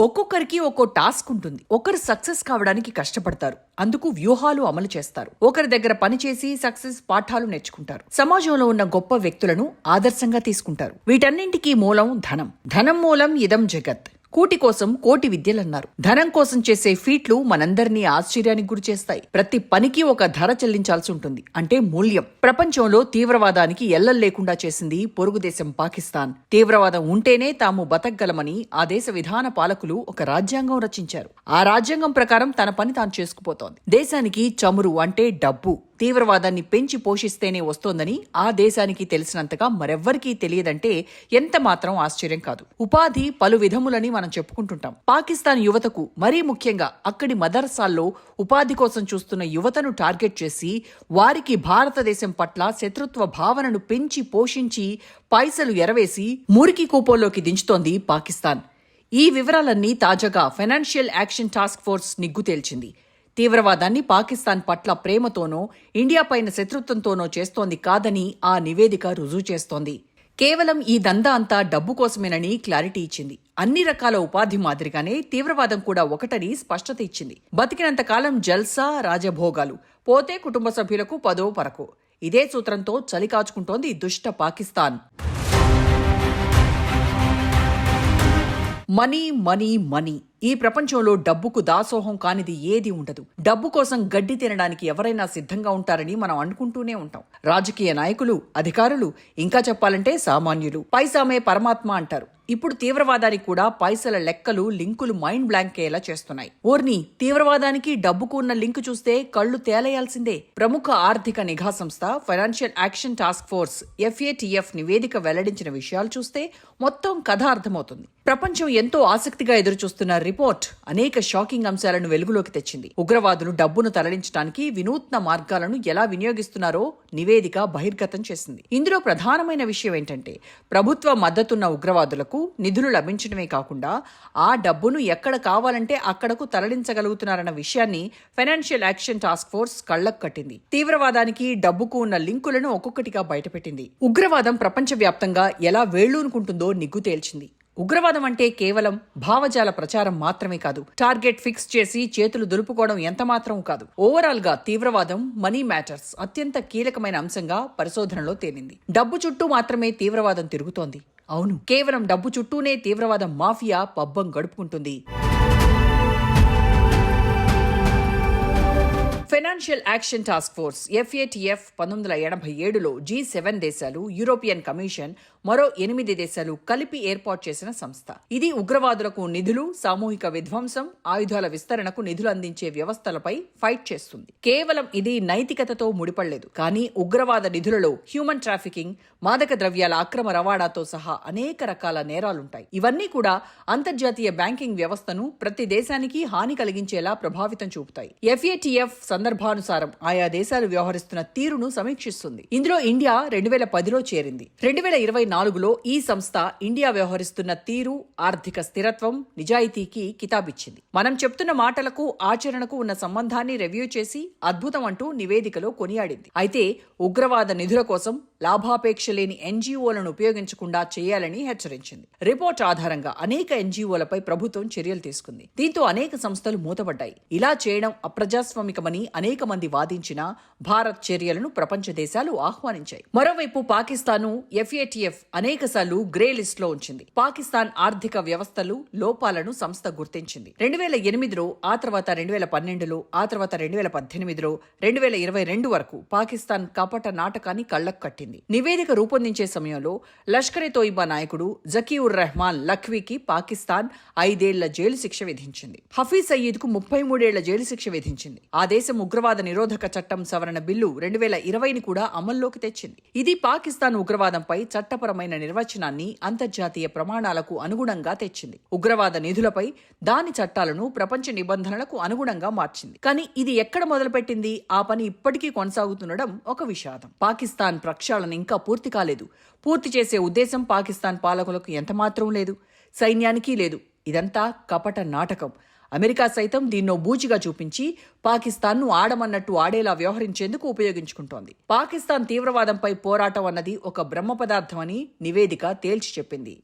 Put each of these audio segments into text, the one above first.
ఒక్కొక్కరికి ఒక్కో టాస్క్ ఉంటుంది. ఒకరు సక్సెస్ కావడానికి కష్టపడతారు. అందుకు వ్యూహాలు అమలు చేస్తారు. ఒకరి దగ్గర పనిచేసి సక్సెస్ పాఠాలు నేర్చుకుంటారు. సమాజంలో ఉన్న గొప్ప వ్యక్తులను ఆదర్శంగా తీసుకుంటారు. వీటన్నింటికీ మూలం ధనం. ధనం మూలం ఇదం జగత్. కూటి కోసం కోటి విద్యలన్నారు. ధనం కోసం చేసే ఫీట్లు మనందరినీ ఆశ్చర్యానికి గురి చేస్తాయి. ప్రతి పనికి ఒక ధర చెల్లించాల్సి ఉంటుంది. అంటే మూల్యం. ప్రపంచంలో తీవ్రవాదానికి ఎల్లం లేకుండా చేసింది పొరుగు దేశం పాకిస్తాన్. తీవ్రవాదం ఉంటేనే తాము బతకగలమని ఆ దేశ విధాన పాలకులు ఒక రాజ్యాంగం రచించారు. ఆ రాజ్యాంగం ప్రకారం తన పని తాను చేసుకుపోతోంది. దేశానికి చమురు అంటే డబ్బు. తీవ్రవాదాన్ని పెంచి పోషిస్తేనే వస్తోందని ఆ దేశానికి తెలిసినంతగా మరెవ్వరికీ తెలియదంటే ఎంత మాత్రం ఆశ్చర్యం కాదు. ఉపాధి పలు విధములని మనం చెప్పుకుంటుంటాం. పాకిస్తాన్ యువతకు మరీ ముఖ్యంగా అక్కడి మదర్సాల్లో ఉపాధి కోసం చూస్తున్న యువతను టార్గెట్ చేసి వారికి భారతదేశం పట్ల శత్రుత్వ భావనను పెంచి పోషించి పైసలు ఎరవేసి మురికి కూపోల్లోకి దించుతోంది పాకిస్తాన్. ఈ వివరాలన్నీ తాజాగా ఫైనాన్షియల్ యాక్షన్ టాస్క్ ఫోర్స్ నిగ్గు తేల్చింది. తీవ్రవాదాన్ని పాకిస్తాన్ పట్ల ప్రేమతోనో ఇండియా పైన శత్రుత్వంతోనో చేస్తోంది కాదని ఆ నివేదిక రుజువు చేస్తోంది. కేవలం ఈ దందా అంతా డబ్బు కోసమేనని క్లారిటీ ఇచ్చింది. అన్ని రకాల ఉపాధి మాదిరిగానే తీవ్రవాదం కూడా ఒకటని స్పష్టత ఇచ్చింది. బతికినంత కాలం జల్సా రాజభోగాలు పోతే కుటుంబ సభ్యులకు పదో పరకో. ఇదే సూత్రంతో చలికాచుకుంటోంది దుష్ట పాకిస్తాన్. Money money money. ఈ ప్రపంచంలో డబ్బుకు దాసోహం కానిది ఏది ఉండదు. డబ్బు కోసం గడ్డి తినడానికి ఎవరైనా సిద్ధంగా ఉంటారని మనం అనుకుంటూనే ఉంటాం. రాజకీయ నాయకులు అధికారులు ఇంకా చెప్పాలంటే సామాన్యులు. పైసామే పరమాత్మ అంటారు. ఇప్పుడు తీవ్రవాదానికి కూడా పైసల లెక్కలు లింకులు మైండ్ బ్లాంక్ అయ్యేలా చేస్తున్నాయి. ఓర్ని తీవ్రవాదానికి డబ్బుకు ఉన్న లింక్ చూస్తే కళ్ళు తేలయాల్సిందే. ప్రముఖ ఆర్థిక నిఘా సంస్థ financial action task force FATF నివేదిక వెల్లడించిన విషయాలు చూస్తే మొత్తం కథ అర్థమవుతుంది. ప్రపంచం ఎంతో ఆసక్తిగా ఎదురుచూస్తున్న రిపోర్ట్ అనేక షాకింగ్ అంశాలను వెలుగులోకి తెచ్చింది. ఉగ్రవాదులు డబ్బును తరలించడానికి వినూత్న మార్గాలను ఎలా వినియోగిస్తున్నారో నివేదిక బహిర్గతం చేసింది. ఇందులో ప్రధానమైన విషయం ఏంటంటే ప్రభుత్వ మద్దతున్న ఉగ్రవాదులకు నిధులు లభించడమే కాకుండా ఆ డబ్బును ఎక్కడ కావాలంటే అక్కడకు తరలించగలుగుతున్నారన్న విషయాన్ని ఫైనాన్షియల్ యాక్షన్ టాస్క్ ఫోర్స్ కళ్ళకు కట్టింది. తీవ్రవాదానికి డబ్బుకు ఉన్న లింకులను ఒక్కొక్కటిగా బయటపెట్టింది. ఉగ్రవాదం ప్రపంచవ్యాప్తంగా ఎలా వేళ్ళూనుకుంటుందో నిగ్గు తేల్చింది. ఉగ్రవాదం అంటే కేవలం భావజాల ప్రచారం మాత్రమే కాదు. టార్గెట్ ఫిక్స్ చేసి చేతులు దులుపుకోవడం ఎంతమాత్రం కాదు. ఓవరాల్గా తీవ్రవాదం మనీ మ్యాటర్స్ అత్యంత కీలకమైన అంశంగా పరిశోధనలో తేలింది. డబ్బు చుట్టూ మాత్రమే తీవ్రవాదం తిరుగుతోంది. అవును కేవలం డబ్బు చుట్టూనే తీవ్రవాదం మాఫియా పబ్బం గడుపుకుంటుంది. Financial action task force FATF పంతొమ్మిది వందల ఎనభై ఏడులో జీ సెవెన్ దేశాలు యూరోపియన్ కమిషన్ మరో ఎనిమిది దేశాలు కలిపి ఏర్పాటు చేసిన సంస్థ. ఇది ఉగ్రవాదులకు నిధులు సామూహిక విధ్వంసం ఆయుధాల విస్తరణకు నిధులు అందించే వ్యవస్థలపై ఫైట్ చేస్తుంది. కేవలం ఇది నైతికతతో ముడిపడలేదు. కానీ ఉగ్రవాద నిధులలో హ్యూమన్ ట్రాఫికింగ్ మాదక ద్రవ్యాల అక్రమ రవాణాతో సహా అనేక రకాల నేరాలుంటాయి. ఇవన్నీ కూడా అంతర్జాతీయ బ్యాంకింగ్ వ్యవస్థను ప్రతి దేశానికి హాని కలిగించేలా ప్రభావితం చూపుతాయి. ఎఫ్ఏటిఎఫ్ సందర్భానుసారం ఆయా దేశాలు వ్యవహరిస్తున్న తీరును సమీక్షిస్తుంది. ఇందులో ఇండియా రెండు వేల పదిలో చేరింది. రెండు వేల ఇరవై నాలుగులో ఈ సంస్థ ఇండియా వ్యవహరిస్తున్న తీరు ఆర్థిక స్థిరత్వం నిజాయితీకి కితాబిచ్చింది. మనం చెప్తున్న మాటలకు ఆచరణకు ఉన్న సంబంధాన్ని రివ్యూ చేసి అద్భుతం అంటూ నివేదికలో కొనియాడింది. అయితే ఉగ్రవాద నిధుల కోసం లాభాపేక్ష లేని ఎన్జీఓలను ఉపయోగించకుండా చేయాలని హెచ్చరించింది. రిపోర్ట్ ఆధారంగా అనేక ఎన్జీఓలపై ప్రభుత్వం చర్యలు తీసుకుంది. దీంతో అనేక సంస్థలు మూతపడ్డాయి. ఇలా చేయడం అప్రజాస్వామికమని అనేక మంది వాదించినా భారత్ చర్యలను ప్రపంచ దేశాలు ఆహ్వానించాయి. మరోవైపు పాకిస్తాను ఎఫ్ఏటిఎఫ్ అనేక సార్లు గ్రే లిస్ట్లో ఉంచింది. పాకిస్తాన్ ఆర్థిక వ్యవస్థలు లోపాలను సంస్థ గుర్తించింది. రెండు వేల ఎనిమిదిలో ఆ తర్వాత రెండు వేల పన్నెండులో ఆ తర్వాత రెండు వేల పద్దెనిమిదిలో రెండు వేల ఇరవై రెండు వరకు పాకిస్తాన్ కపట నాటకాన్ని కళ్ళకు కట్టింది. నివేదిక రూపొందించే సమయంలో లష్కరే తోయిబా నాయకుడు జకీవుర్ రెహమాన్ లఖ్వీకి పాకిస్తాన్ ఐదేళ్ళ జైలు శిక్ష విధించింది. హఫీజ్ సయీద్కు ముప్పై మూడేళ్ళ జైలు శిక్ష విధించింది. ఆ దేశం ఉగ్రవాద నిరోధక చట్టం సవరణ బిల్లు రెండు వేల ఇరవైని కూడా అమల్లోకి తెచ్చింది. ఇది పాకిస్తాన్ ఉగ్రవాదంపై చట్టపరమైన నిర్వచనాన్ని అంతర్జాతీయ ప్రమాణాలకు అనుగుణంగా తెచ్చింది. ఉగ్రవాద నిధులపై దాని చట్టాలను ప్రపంచ నిబంధనలకు అనుగుణంగా మార్చింది. కానీ ఇది ఎక్కడ మొదలుపెట్టింది? ఆ పని ఇప్పటికీ కొనసాగుతుండడం ఒక విషాదం. పాకిస్తాన్ ప్రక్షాళన ఇంకా పూర్తి కాలేదు. పూర్తి చేసే ఉద్దేశం పాకిస్తాన్ పాలకులకు ఎంతమాత్రం లేదు. సైన్యానికి లేదు. ఇదంతా కపట నాటకం. అమెరికా సైతం దీన్నో బూచిగా చూపించి పాకిస్తాన్ను ఆడమన్నట్టు ఆడేలా వ్యవహరించేందుకు ఉపయోగించుకుంటోంది. పాకిస్తాన్ తీవ్రవాదంపై పోరాటం అన్నది ఒక బ్రహ్మ పదార్థమని నివేదిక తేల్చి చెప్పింది.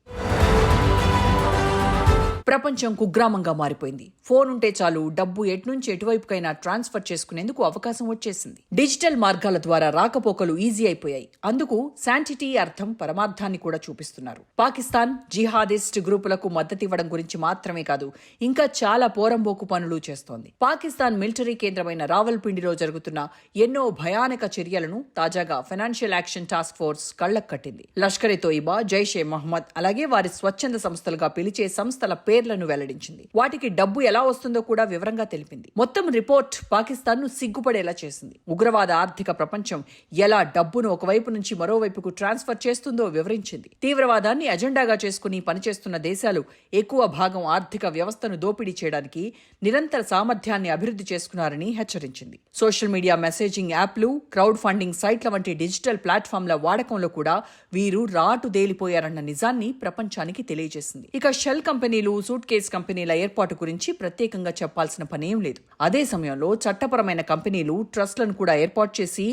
ప్రపంచం కుగ్రామంగా మారిపోయింది. ఫోన్ ఉంటే చాలు డబ్బు ఎట్నుంచి ఎటువైపుకైనా ట్రాన్స్ఫర్ చేసుకునేందుకు అవకాశం వచ్చేసింది. డిజిటల్ మార్గాల ద్వారా రాకపోకలు ఈజీ అయిపోయాయి. అందుకు శాంటిటీ అర్థం పరమార్థాన్ని కూడా చూపిస్తున్నారు. పాకిస్తాన్ జిహాదిస్ట్ గ్రూపులకు మద్దతివ్వడం గురించి మాత్రమే కాదు ఇంకా చాలా పోరంబోకు పనులు చేస్తోంది. పాకిస్తాన్ మిలిటరీ కేంద్రమైన రావల్పిండిలో జరుగుతున్న ఎన్నో భయానక చర్యలను తాజాగా ఫైనాన్షియల్ యాక్షన్ టాస్క్ ఫోర్స్ కళ్ళకు కట్టింది. తోయిబా జైషే మహమ్మద్ అలాగే వారి స్వచ్ఛంద సంస్థలుగా పిలిచే సంస్థల పేర్లను వెల్లడించింది. వాటికి డబ్బు ఎలా వస్తుందో కూడా వివరంగా తెలిపింది. మొత్తం రిపోర్ట్ పాకిస్తాన్ను సిగ్గుపడేలా చేసింది. ఉగ్రవాద ఆర్థిక ప్రపంచం ఎలా డబ్బును ఒకవైపు నుంచి మరోవైపుకు ట్రాన్స్ఫర్ చేస్తుందో వివరించింది. తీవ్రవాదాన్ని అజెండాగా చేసుకుని పనిచేస్తున్న దేశాలు ఎక్కువ భాగం ఆర్థిక వ్యవస్థను దోపిడీ చేయడానికి నిరంతర సామర్థ్యాన్ని అభివృద్ధి చేసుకున్నారని హెచ్చరించింది. సోషల్ మీడియా మెసేజింగ్ యాప్లు క్రౌడ్ ఫండింగ్ సైట్ల వంటి డిజిటల్ ప్లాట్ఫామ్ల వాడకంలో కూడా వీరు రాటుదేలిపోయారన్న నిజాన్ని ప్రపంచానికి తెలియజేసింది. ఇక షెల్ కంపెనీలు సూట్ కేస్ కంపెనీల ఏర్పాటు గురించి ప్రత్యేకంగా చెప్పాల్సిన పనేం లేదు. అదే సమయంలో చట్టపరమైన కంపెనీలు ట్రస్ట్లను కూడా ఏర్పాటు చేసి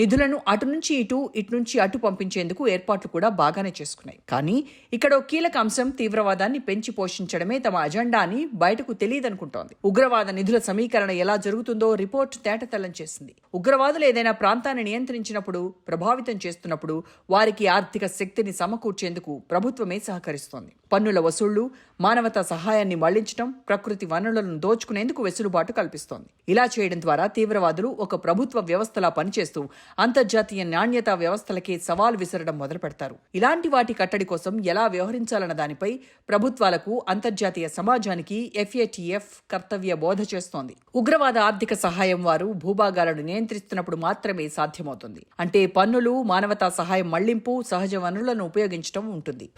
నిధులను అటు నుంచి ఇటు ఇటు నుంచి అటు పంపించేందుకు ఏర్పాట్లు కూడా బాగానే చేసుకున్నాయి. కానీ ఇక్కడ ఓ కీలక అంశం తీవ్రవాదాన్ని పెంచి పోషించడమే తమ అజెండా అని బయటకు తెలియదనుకుంటోంది. ఉగ్రవాద నిధుల సమీకరణ ఎలా జరుగుతుందో రిపోర్ట్ తేటతెల్లం చేసింది. ఉగ్రవాదులు ఏదైనా ప్రాంతాన్ని నియంత్రించినప్పుడు ప్రభావితం చేస్తున్నప్పుడు వారికి ఆర్థిక శక్తిని సమకూర్చేందుకు ప్రభుత్వమే సహకరిస్తోంది. పన్నుల వసూళ్ళు మానవతా సహాయాన్ని మళ్ళించడం ప్రకృతి వనరులను దోచుకునేందుకు వెసులుబాటు కల్పిస్తోంది. ఇలా చేయడం ద్వారా తీవ్రవాదులు ఒక ప్రభుత్వ వ్యవస్థలా పనిచేస్తూ అంతర్జాతీయ నాణ్యతా వ్యవస్థలకే సవాల్ విసరడం మొదలు పెడతారు ఇలాంటి వాటి కట్టడి కోసం ఎలా వ్యవహరించాలన్న దానిపై ప్రభుత్వాలకు అంతర్జాతీయ సమాజానికి ఎఫ్ఏటిఎఫ్ కర్తవ్య బోధ చేస్తోంది. ఉగ్రవాద ఆర్థిక సహాయం వారు భూభాగాలను నియంత్రిస్తున్నప్పుడు మాత్రమే సాధ్యమవుతుంది. అంటే పన్నులు మానవతా సహాయం మళ్ళింపు సహజ వనరులను ఉపయోగించడం ఉంటుంది.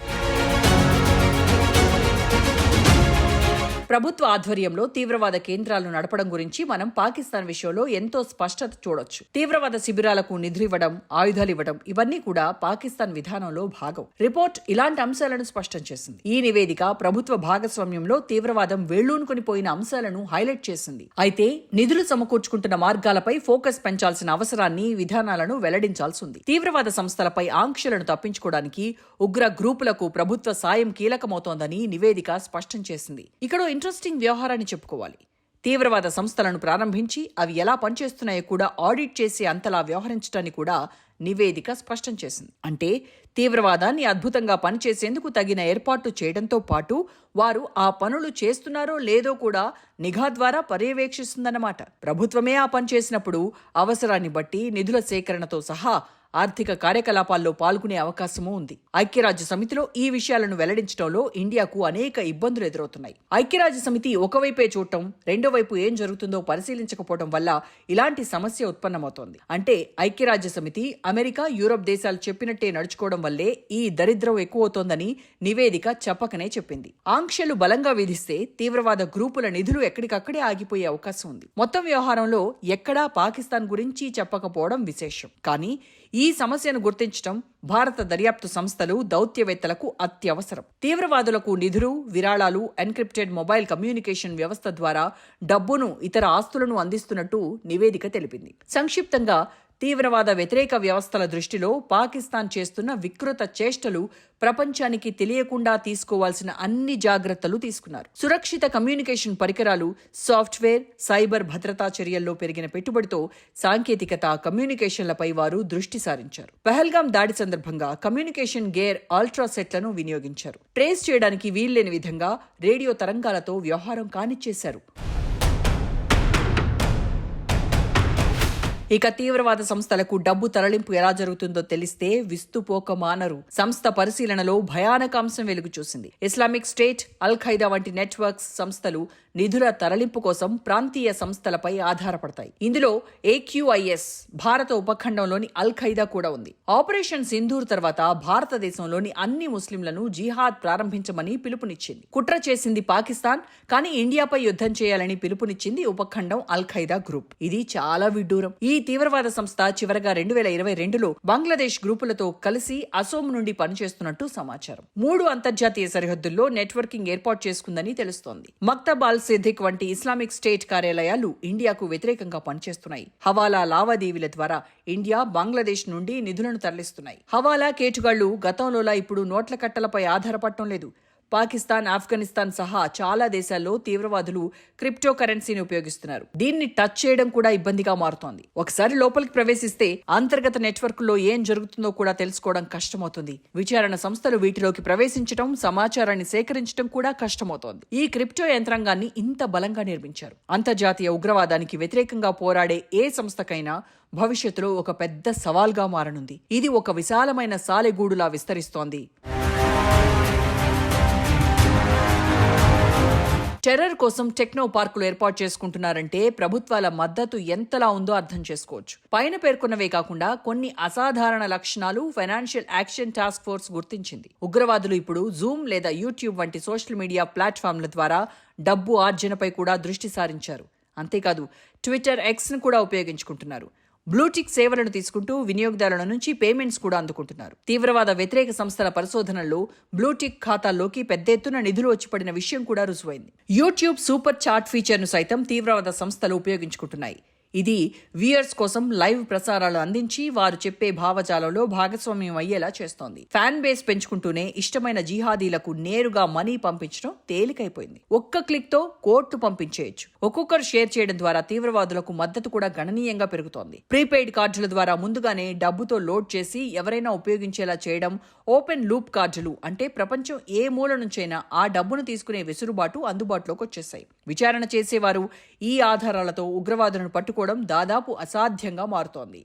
ప్రభుత్వ ఆధ్వర్యంలో తీవ్రవాద కేంద్రాలను నడపడం గురించి మనం పాకిస్తాన్ విషయంలో ఎంతో స్పష్టత చూడొచ్చు. తీవ్రవాద శిబిరాలకు నిధులివ్వడం ఆయుధాలు ఇవ్వడం ఇవన్నీ కూడా పాకిస్తాన్ విధానంలో భాగం. రిపోర్ట్ ఇలాంటి అంశాలను స్పష్టం చేసింది. ఈ నివేదిక ప్రభుత్వ భాగస్వామ్యంలో తీవ్రవాదం వేళ్ళూనుకొని పోయిన అంశాలను హైలైట్ చేసింది. అయితే నిధులు సమకూర్చుకుంటున్న మార్గాలపై ఫోకస్ పెంచాల్సిన అవసరాన్ని విధానాలను వెల్లడించాల్సి ఉంది తీవ్రవాద సంస్థలపై ఆంక్షలను తప్పించుకోవడానికి ఉగ్ర గ్రూపులకు ప్రభుత్వ సాయం కీలకమవుతోందని నివేదిక స్పష్టం చేసింది. ఇక్కడ ఇంట్రెస్టింగ్ వ్యవహారాన్ని చెప్పుకోవాలి. తీవ్రవాద సంస్థలను ప్రారంభించి అవి ఎలా పనిచేస్తున్నాయో కూడా ఆడిట్ చేసి అంతలా వ్యవహరించడాన్ని కూడా నివేదిక స్పష్టం చేసింది. అంటే తీవ్రవాదాన్ని అద్భుతంగా పనిచేసేందుకు తగిన ఏర్పాట్లు చేయడంతో పాటు వారు ఆ పనులు చేస్తున్నారో లేదో కూడా నిఘా ద్వారా పర్యవేక్షిస్తుందన్నమాట. ప్రభుత్వమే ఆ పని చేసినప్పుడు అవసరాన్ని బట్టి నిధుల సేకరణతో సహా ఆర్థిక కార్యకలాపాల్లో పాల్గొనే అవకాశమూ ఉంది. ఐక్యరాజ్య సమితిలో ఈ విషయాలను వెల్లడించడంలో ఇండియాకు అనేక ఇబ్బందులు ఎదురవుతున్నాయి. ఐక్యరాజ్య సమితి ఒకవైపే చూడటం రెండో వైపు ఏం జరుగుతుందో పరిశీలించకపోవడం వల్ల ఇలాంటి సమస్య ఉత్పన్నమవుతోంది. అంటే ఐక్యరాజ్య సమితి అమెరికా యూరప్ దేశాలు చెప్పినట్టే నడుచుకోవడం వల్లే ఈ దరిద్రం ఎక్కువవుతోందని నివేదిక చెప్పకనే చెప్పింది. ఆంక్షలు బలంగా విధిస్తే తీవ్రవాద గ్రూపుల నిధులు ఎక్కడికక్కడే ఆగిపోయే అవకాశం ఉంది. మొత్తం వ్యవహారంలో ఎక్కడా పాకిస్తాన్ గురించి చెప్పకపోవడం విశేషం. కానీ ఈ సమస్యను గుర్తించడం భారత దర్యాప్తు సంస్థలు దౌత్యవేత్తలకు అత్యవసరం. తీవ్రవాదులకు నిధులు విరాళాలు ఎన్క్రిప్టెడ్ మొబైల్ కమ్యూనికేషన్ వ్యవస్థ ద్వారా డబ్బును ఇతర ఆస్తులను అందిస్తున్నట్టు నివేదిక తెలిపింది. సంక్షిప్తంగా తీవ్రవాద వ్యతిరేక వ్యవస్థల దృష్టిలో పాకిస్తాన్ చేస్తున్న వికృత చేష్టలు ప్రపంచానికి తెలియకుండా తీసుకోవాల్సిన అన్ని జాగ్రత్తలు తీసుకున్నారు. సురక్షిత కమ్యూనికేషన్ పరికరాలు సాఫ్ట్వేర్ సైబర్ భద్రతా చర్యల్లో పెరిగిన పెట్టుబడితో సాంకేతికత కమ్యూనికేషన్లపై వారు దృష్టి సారించారు. పహల్గాం దాడి సందర్భంగా కమ్యూనికేషన్ గేర్ ఆల్ట్రాసెట్లను వినియోగించారు. ట్రేస్ చేయడానికి వీల్లేని విధంగా రేడియో తరంగాలతో వ్యవహారం కానిచ్చేశారు. ఇక తీవ్రవాద సంస్థలకు డబ్బు తరలింపు ఎలా జరుగుతుందో తెలిస్తే విస్తుపోక మానరు సంస్థ పరిశీలనలో భయానక అంశం వెలుగు చూసింది ఇస్లామిక్ స్టేట్ అల్ ఖైదా వంటి నెట్వర్క్స్ సంస్థలు నిధుల తరలింపు కోసం ప్రాంతీయ సంస్థలపై ఆధారపడతాయి. ఇందులో ఏక్యూఐఎస్ భారత ఉపఖండంలోని అల్ ఖైదా కూడా ఉంది. ఆపరేషన్ సింధూర్ తర్వాత భారతదేశంలోని అన్ని ముస్లింలను జిహాద్ ప్రారంభించమని పిలుపునిచ్చింది. కుట్ర చేసింది పాకిస్తాన్ కానీ ఇండియాపై యుద్ధం చేయాలని పిలుపునిచ్చింది ఉపఖండం అల్ ఖైదా గ్రూప్. ఇది చాలా విడ్డూరం. ఈ తీవ్రవాద సంస్థ చివరగా రెండు వేల ఇరవై రెండులో బంగ్లాదేశ్ గ్రూపులతో కలిసి అసోం నుండి పనిచేస్తున్నట్టు సమాచారం. మూడు అంతర్జాతీయ సరిహద్దుల్లో నెట్వర్కింగ్ ఏర్పాటు చేసుకుందని తెలుస్తోంది. మక్తబాల్ సిద్దిక్ వంటి ఇస్లామిక్ స్టేట్ కార్యాలయాలు ఇండియాకు వ్యతిరేకంగా పనిచేస్తున్నాయి. హవాలా లావాదేవీల ద్వారా ఇండియా బంగ్లాదేశ్ నుండి నిధులను తరలిస్తున్నాయి. హవాలా కేటుగాళ్ళు గతంలోలా ఇప్పుడు నోట్ల కట్టలపై ఆధారపడటం లేదు. పాకిస్తాన్ ఆఫ్ఘనిస్తాన్ సహా చాలా దేశాల్లో తీవ్రవాదులు క్రిప్టో కరెన్సీని ఉపయోగిస్తున్నారు. దీన్ని టచ్ చేయడం కూడా ఇబ్బందిగా మారుతోంది. ఒకసారి లోపలికి ప్రవేశిస్తే అంతర్గత నెట్వర్క్లో ఏం జరుగుతుందో కూడా తెలుసుకోవడం కష్టమవుతుంది. విచారణ సంస్థలు వీటిలోకి ప్రవేశించడం సమాచారాన్ని సేకరించడం కూడా కష్టమవుతోంది. ఈ క్రిప్టో యంత్రాంగాన్ని ఇంత బలంగా నిర్మించారు. అంతర్జాతీయ ఉగ్రవాదానికి వ్యతిరేకంగా పోరాడే ఏ సంస్థకైనా భవిష్యత్తులో ఒక పెద్ద సవాల్గా మారనుంది. ఇది ఒక విశాలమైన సాలెగూడులా విస్తరిస్తోంది. టెర్రర్ కోసం టెక్నో పార్కులు ఏర్పాటు చేసుకుంటున్నారంటే ప్రభుత్వాల మద్దతు ఎంతలా ఉందో అర్థం చేసుకోవచ్చు. పైన పేర్కొన్నవే కాకుండా కొన్ని అసాధారణ లక్షణాలు ఫైనాన్షియల్ యాక్షన్ టాస్క్ ఫోర్స్ గుర్తించింది. ఉగ్రవాదులు ఇప్పుడు జూమ్ లేదా యూట్యూబ్ వంటి సోషల్ మీడియా ప్లాట్ఫామ్ల ద్వారా డబ్బు ఆర్జనపై కూడా దృష్టి సారించారు. అంతేకాదు ట్విట్టర్ ఎక్స్ను కూడా ఉపయోగించుకుంటున్నారు. బ్లూటిక్ సేవలను తీసుకుంటూ వినియోగదారుల నుంచి పేమెంట్స్ కూడా అందుకుంటున్నారు. తీవ్రవాద వ్యతిరేక సంస్థల పరిశోధనల్లో బ్లూటిక్ ఖాతాల్లోకి పెద్ద ఎత్తున నిధులు వచ్చిపడిన విషయం కూడా రుజువైంది. యూట్యూబ్ సూపర్ చాట్ ఫీచర్ను సైతం తీవ్రవాద సంస్థలు ఉపయోగించుకుంటున్నాయి. ఇది వ్యూయర్స్ కోసం లైవ్ ప్రసారాలు అందించి వారు చెప్పే భావజాలంలో భాగస్వామ్యం అయ్యేలా చేస్తోంది. ఫ్యాన్ బేస్ పెంచుకుంటూనే ఇష్టమైన జిహాదీలకు నేరుగా మనీ పంపించడం తేలికైపోయింది. ఒక్క క్లిక్తో కోర్టు పంపించేయచ్చు. ఒక్కొక్కరు షేర్ చేయడం ద్వారా తీవ్రవాదులకు మద్దతు కూడా గణనీయంగా పెరుగుతోంది. ప్రీపెయిడ్ కార్డుల ద్వారా ముందుగానే డబ్బుతో లోడ్ చేసి ఎవరైనా ఉపయోగించేలా చేయడం ఓపెన్ లూప్ కార్డులు అంటే ప్రపంచం ఏ మూల నుంచైనా ఆ డబ్బును తీసుకునే వెసులుబాటు అందుబాటులోకి వచ్చేసాయి. విచారణ చేసేవారు ఈ ఆధారాలతో ఉగ్రవాదులను పట్టుకోవడం దాదాపు అసాధ్యంగా మారుతోంది.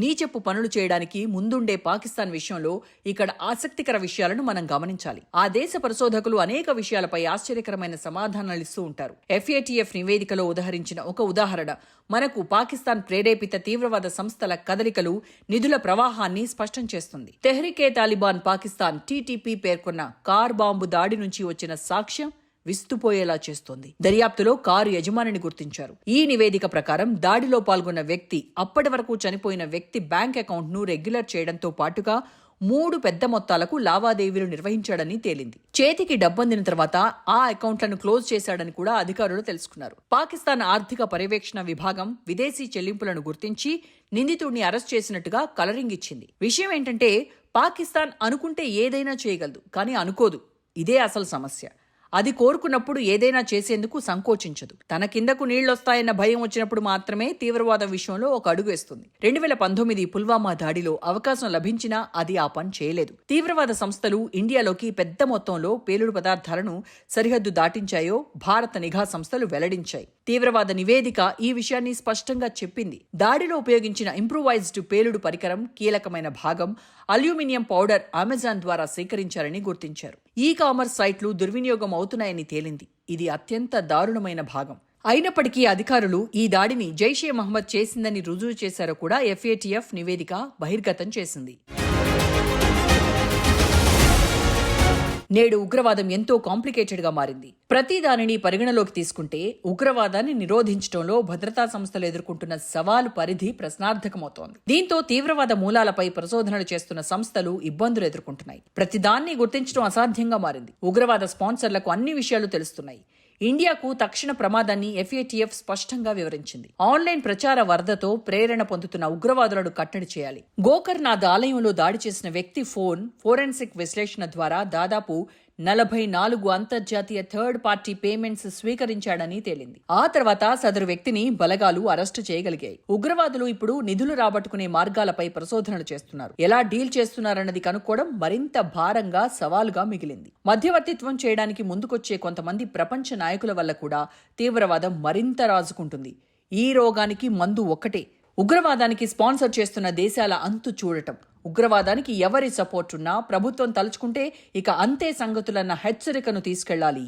నీచపు పనులు చేయడానికి ముందుండే పాకిస్తాన్ విషయంలో ఇక్కడ ఆసక్తికర విషయాలను మనం గమనించాలి. ఆ దేశ పరిశోధకులు అనేక విషయాలపై ఆశ్చర్యకరమైన సమాధానాలు ఇస్తూ ఉంటారు. ఎఫ్ఏటిఎఫ్ నివేదికలో ఉదహరించిన ఒక ఉదాహరణ మనకు పాకిస్తాన్ ప్రేరేపిత తీవ్రవాద సంస్థల కదలికలు నిధుల ప్రవాహాన్ని స్పష్టం చేస్తుంది. తెహ్రికే తాలిబాన్ పాకిస్తాన్ టీటీపీ పేర్కొన్న కార్ బాంబు దాడి నుంచి వచ్చిన సాక్ష్యం విస్తుపోయేలా చేస్తోంది. దర్యాప్తులో కారు యజమానిని గుర్తించారు. ఈ నివేదిక ప్రకారం దాడిలో పాల్గొన్న వ్యక్తి అప్పటి వరకు చనిపోయిన వ్యక్తి బ్యాంక్ అకౌంట్ను రెగ్యులర్ చేయడంతో పాటుగా మూడు పెద్ద మొత్తాలకు లావాదేవీలు నిర్వహించాడని తేలింది. చేతికి డబ్బందిన తర్వాత ఆ అకౌంట్లను క్లోజ్ చేశాడని కూడా అధికారులు తెలుసుకున్నారు. పాకిస్తాన్ ఆర్థిక పర్యవేక్షణ విభాగం విదేశీ చెల్లింపులను గుర్తించి నిందితుడిని అరెస్ట్ చేసినట్టుగా కలరింగ్ ఇచ్చింది. విషయం ఏంటంటే పాకిస్తాన్ అనుకుంటే ఏదైనా చేయగలదు కానీ అనుకోదు. ఇదే అసలు సమస్య. అది కోరుకున్నప్పుడు ఏదైనా చేసేందుకు సంకోచించదు. తన కిందకు నీళ్ళొస్తాయన్న భయం వచ్చినప్పుడు మాత్రమే తీవ్రవాద విషయంలో ఒక అడుగు వేస్తుంది. రెండు వేల పంతొమ్మిది పుల్వామా దాడిలో అవకాశం లభించినా అది ఆ పని చేయలేదు. తీవ్రవాద సంస్థలు ఇండియాలోకి పెద్ద మొత్తంలో పేలుడు పదార్థాలను సరిహద్దు దాటించాయో భారత నిఘా సంస్థలు వెల్లడించాయి. తీవ్రవాద నివేదిక ఈ విషయాన్ని స్పష్టంగా చెప్పింది. దాడిలో ఉపయోగించిన ఇంప్రూవైజ్డ్ పేలుడు పరికరం కీలకమైన భాగం అల్యూమినియం పౌడర్ అమెజాన్ ద్వారా సేకరించారని గుర్తించారు. ఈ కామర్స్ సైట్లు దుర్వినియోగం అవుతున్నాయని తేలింది. ఇది అత్యంత దారుణమైన భాగం. అయినప్పటికీ అధికారులు ఈ దాడిని జైషే మహమ్మద్ చేసిందని రుజువు చేశారో కూడా ఎఫ్ఏటిఎఫ్ నివేదిక బహిర్గతం చేసింది. నేడు ఉగ్రవాదం ఎంతో కాంప్లికేటెడ్గా మారింది. ప్రతి దానిని పరిగణలోకి తీసుకుంటే ఉగ్రవాదాన్ని నిరోధించడంలో భద్రతా సంస్థలు ఎదుర్కొంటున్న సవాలు పరిధి ప్రశ్నార్థకమవుతోంది. దీంతో తీవ్రవాద మూలాలపై పరిశోధనలు చేస్తున్న సంస్థలు ఇబ్బందులు ఎదుర్కొంటున్నాయి. ప్రతిదాన్ని గుర్తించడం అసాధ్యంగా మారింది. ఉగ్రవాద స్పాన్సర్లకు అన్ని విషయాలు తెలుస్తున్నాయి. ఇండియాకు తక్షణ ప్రమాదాన్ని ఎఫ్ఏటీఎఫ్ స్పష్టంగా వివరించింది. ఆన్లైన్ ప్రచార వరదతో ప్రేరణ పొందుతున్న ఉగ్రవాదులను కట్టడి చేయాలి. గోకర్నాథ్ ఆలయంలో దాడి చేసిన వ్యక్తి ఫోన్ ఫోరెన్సిక్ విశ్లేషణ ద్వారా దాదాపు నలభై నాలుగు అంతర్జాతీయ థర్డ్ పార్టీ పేమెంట్స్ స్వీకరించాడని తేలింది. ఆ తర్వాత సదరు వ్యక్తిని బలగాలు అరెస్టు చేయగలిగాయి. ఉగ్రవాదులు ఇప్పుడు నిధులు రాబట్టుకునే మార్గాలపై పరిశోధనలు చేస్తున్నారు. ఎలా డీల్ చేస్తున్నారన్నది కనుక్కోవడం మరింత భారంగా సవాలుగా మిగిలింది. మధ్యవర్తిత్వం చేయడానికి ముందుకొచ్చే కొంతమంది ప్రపంచ నాయకుల వల్ల కూడా తీవ్రవాదం మరింత రాజుకుంటుంది. ఈ రోగానికి మందు ఒక్కటే. ఉగ్రవాదానికి స్పాన్సర్ చేస్తున్న దేశాల అంతు చూడటం. ఉగ్రవాదానికి ఎవరి సపోర్టున్నా ప్రభుత్వం తలుచుకుంటే ఇక అంతే సంగతులన్న హెచ్చరికను తీసుకెళ్ళాలి.